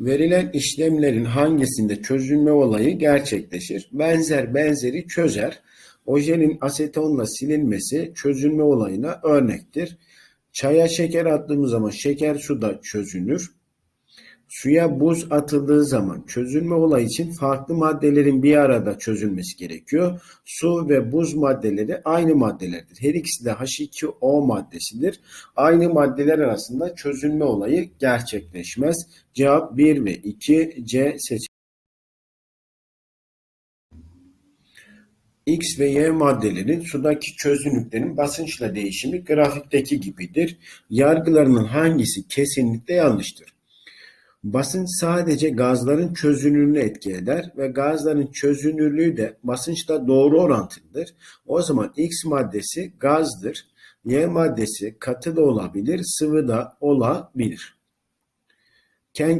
Verilen işlemlerin hangisinde çözülme olayı gerçekleşir? Benzer benzeri çözer. Ojenin asetonla silinmesi çözülme olayına örnektir. Çaya şeker attığımız zaman şeker suda çözünür. Suya buz atıldığı zaman çözülme olayı için farklı maddelerin bir arada çözülmesi gerekiyor. Su ve buz maddeleri aynı maddelerdir. Her ikisi de H2O maddesidir. Aynı maddeler arasında çözülme olayı gerçekleşmez. Cevap 1 ve 2 C seçeneği. X ve Y maddelerin sudaki çözünürlüklerin basınçla değişimi grafikteki gibidir. Yargılarının hangisi kesinlikle yanlıştır? Basınç sadece gazların çözünürlüğünü etki eder ve gazların çözünürlüğü de basınçla doğru orantılıdır. O zaman X maddesi gazdır. Y maddesi katı da olabilir, sıvı da olabilir.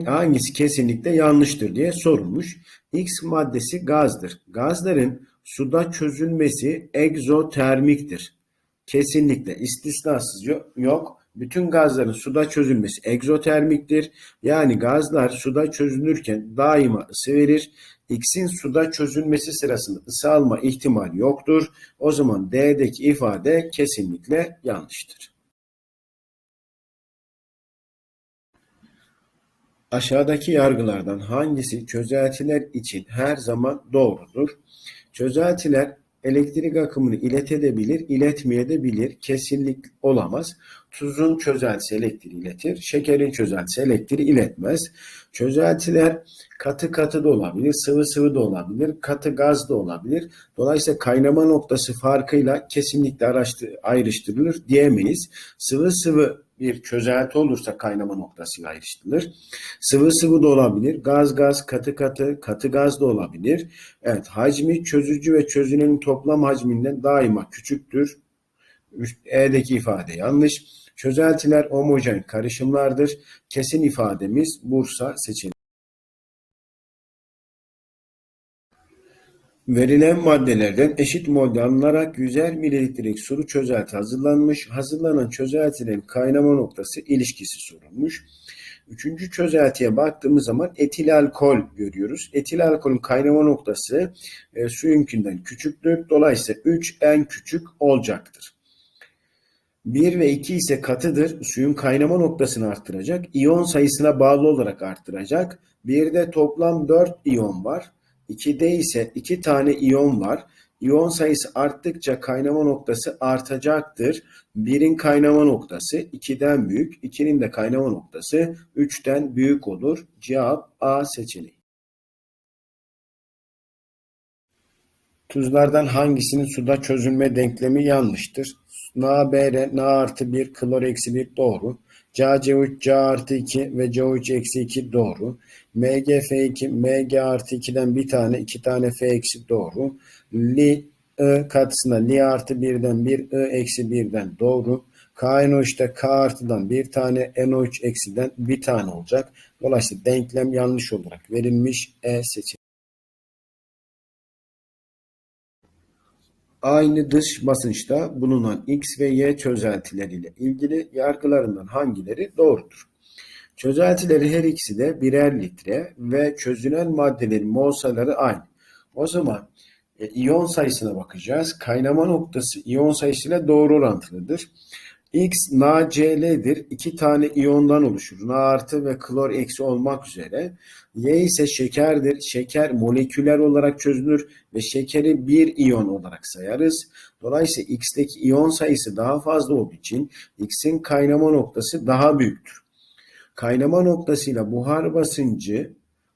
Hangisi kesinlikle yanlıştır diye sorulmuş. X maddesi gazdır. Gazların suda çözülmesi egzotermiktir. Kesinlikle istisnasız yok. Bütün gazların suda çözülmesi egzotermiktir. Yani gazlar suda çözünürken daima ısı verir. X'in suda çözülmesi sırasında ısı alma ihtimali yoktur. O zaman D'deki ifade kesinlikle yanlıştır. Aşağıdaki yargılardan hangisi çözeltiler için her zaman doğrudur? Çözeltiler elektrik akımını iletebilir, iletmeyebilir, kesinlik olamaz. Tuzun çözeltisi elektriği iletir, şekerin çözeltisi elektriği iletmez. Çözeltiler katı katı da olabilir, sıvı sıvı da olabilir, katı gaz da olabilir. Dolayısıyla kaynama noktası farkıyla kesinlikle ayrıştırılır diyemeyiz. Sıvı sıvı bir çözelti olursa kaynama noktasıyla ayrıştırılır. Sıvı sıvı da olabilir, gaz gaz, katı katı, katı gaz da olabilir. Evet, hacmi çözücü ve çözünenin toplam hacminden daima küçüktür. E'deki ifade yanlış. Çözeltiler homojen karışımlardır. Kesin ifademiz Bursa seçeneği. Verilen maddelerden eşit molde alınarak 100'er mililitrelik sulu çözelti hazırlanmış. Hazırlanan çözeltilerin kaynama noktası ilişkisi sorulmuş. Üçüncü çözeltiye baktığımız zaman etil alkol görüyoruz. Etil alkolün kaynama noktası e, suyunkinden küçüktür. Dolayısıyla 3 en küçük olacaktır. 1 ve 2 ise katıdır. Suyun kaynama noktasını arttıracak. İyon sayısına bağlı olarak arttıracak. 1'de toplam 4 iyon var. 2'de ise 2 tane iyon var. İyon sayısı arttıkça kaynama noktası artacaktır. 1'in kaynama noktası 2'den büyük, 2'nin de kaynama noktası 3'ten büyük olur. Cevap A seçeneği. Tuzlardan hangisinin suda çözülme denklemi yanlıştır? NaBr, Na artı 1, klor eksi 1 doğru. CaC3, Ca artı 2 ve Co3 eksi 2 doğru. MgF2, Mg artı 2'den bir tane, iki tane F eksi doğru. Li, I katısına Li artı 1'den 1, I eksi 1'den doğru. KNO3'te K artıdan bir tane, NO3 eksiden bir tane olacak. Dolayısıyla denklem yanlış olarak verilmiş E seçeneği. Aynı dış basınçta bulunan X ve Y çözeltileriyle ilgili yargılarından hangileri doğrudur? Çözeltileri her ikisi de birer litre ve çözünen maddelerin mol sayıları aynı. O zaman e, iyon sayısına bakacağız. Kaynama noktası iyon sayısıyla doğru orantılıdır. X NaCl'dir. İki tane iyondan oluşur. Na artı ve klor eksi olmak üzere. Y ise şekerdir. Şeker moleküler olarak çözülür ve şekeri bir iyon olarak sayarız. Dolayısıyla X'teki iyon sayısı daha fazla olduğu için X'in kaynama noktası daha büyüktür. Kaynama noktasıyla buhar basıncı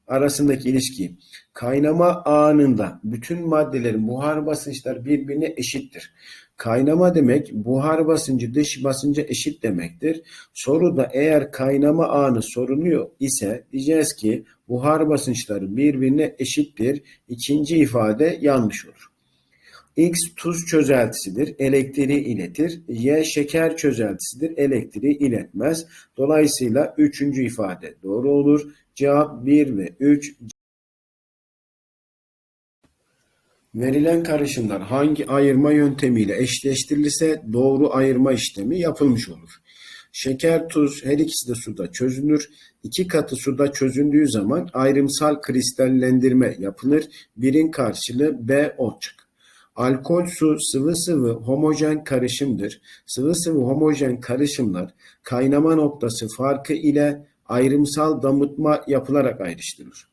arasındaki ilişki kaynama anında bütün maddelerin buhar basınçları birbirine eşittir. Kaynama demek buhar basıncı dış basınca eşit demektir. Soruda eğer kaynama anı sorunuyor ise diyeceğiz ki buhar basınçları birbirine eşittir. İkinci ifade yanlış olur. X tuz çözeltisidir, elektriği iletir. Y şeker çözeltisidir, elektriği iletmez. Dolayısıyla üçüncü ifade doğru olur. Cevap 1 ve 3. Verilen karışımlar hangi ayırma yöntemiyle eşleştirilirse doğru ayırma işlemi yapılmış olur. Şeker, tuz her ikisi de suda çözünür. İki katı suda çözündüğü zaman ayrımsal kristallendirme yapılır. Birin karşılığı B olacak. Alkol, su, sıvı sıvı homojen karışımdır. Sıvı sıvı homojen karışımlar kaynama noktası farkı ile ayrımsal damıtma yapılarak ayrıştırılır.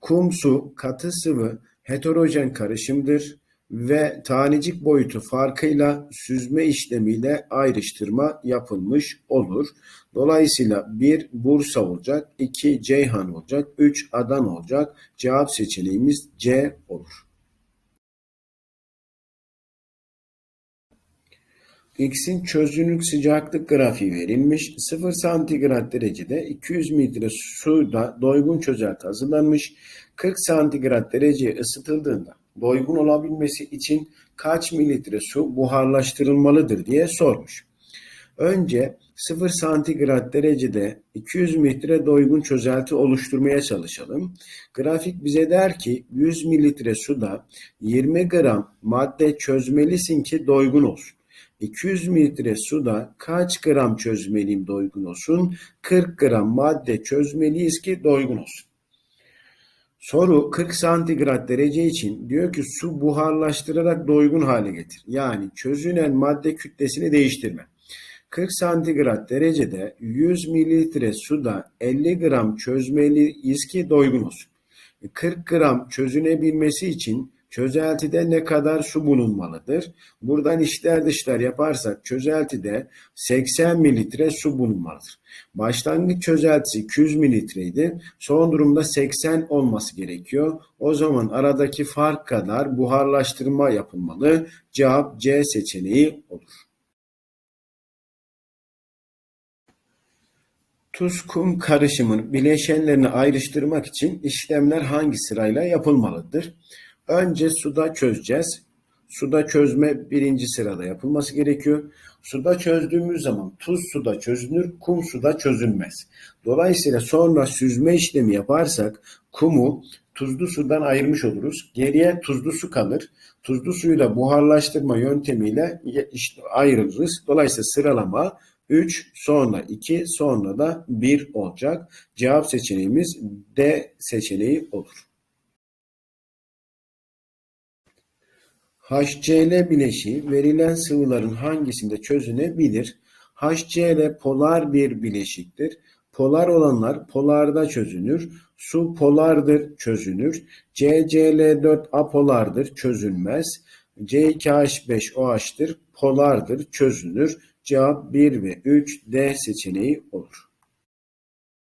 Kum, su, katı sıvı heterojen karışımdır ve tanecik boyutu farkıyla süzme işlemiyle ayrıştırma yapılmış olur. Dolayısıyla 1 Bursa olacak, 2 Ceyhan olacak, 3 Adana olacak. Cevap seçeneğimiz C olur. X'in çözünürlük sıcaklık grafiği verilmiş. 0 santigrat derecede 200 mililitre suda doygun çözelti hazırlanmış. 40 santigrat dereceye ısıtıldığında doygun olabilmesi için kaç mililitre su buharlaştırılmalıdır diye sormuş. Önce 0 santigrat derecede 200 mililitre doygun çözelti oluşturmaya çalışalım. Grafik bize der ki 100 mililitre suda 20 gram madde çözmelisin ki doygun olsun. 200 mililitre suda kaç gram çözmeliyim doygun olsun? 40 gram madde çözmeliyiz ki doygun olsun. Soru 40 santigrat derece için diyor ki su buharlaştırarak doygun hale getir. Yani çözünen madde kütlesini değiştirme. 40 santigrat derecede 100 mililitre suda 50 gram çözmeliyiz ki doygun olsun. 40 gram çözünebilmesi için çözeltide ne kadar su bulunmalıdır? Buradan içler dışlar yaparsak çözeltide 80 mililitre su bulunmalıdır. Başlangıç çözeltisi 200 mililitreydi. Son durumda 80 olması gerekiyor. O zaman aradaki fark kadar buharlaştırma yapılmalı. Cevap C seçeneği olur. Tuz kum karışımın bileşenlerini ayrıştırmak için işlemler hangi sırayla yapılmalıdır? Önce suda çözeceğiz. Suda çözme birinci sırada yapılması gerekiyor. Suda çözdüğümüz zaman tuz suda çözünür, kum suda çözülmez. Dolayısıyla sonra süzme işlemi yaparsak kumu tuzlu sudan ayırmış oluruz. Geriye tuzlu su kalır. Tuzlu suyu da buharlaştırma yöntemiyle işte ayırırız. Dolayısıyla sıralama 3, sonra 2, sonra da 1 olacak. Cevap seçeneğimiz D seçeneği olur. HCl bileşiği verilen sıvıların hangisinde çözünebilir? HCl polar bir bileşiktir. Polar olanlar polarda çözünür. Su polardır, çözünür. CCl4 apolardır, çözülmez. C2H5OH'tır, polardır, çözünür. Cevap 1 ve 3 D seçeneği olur.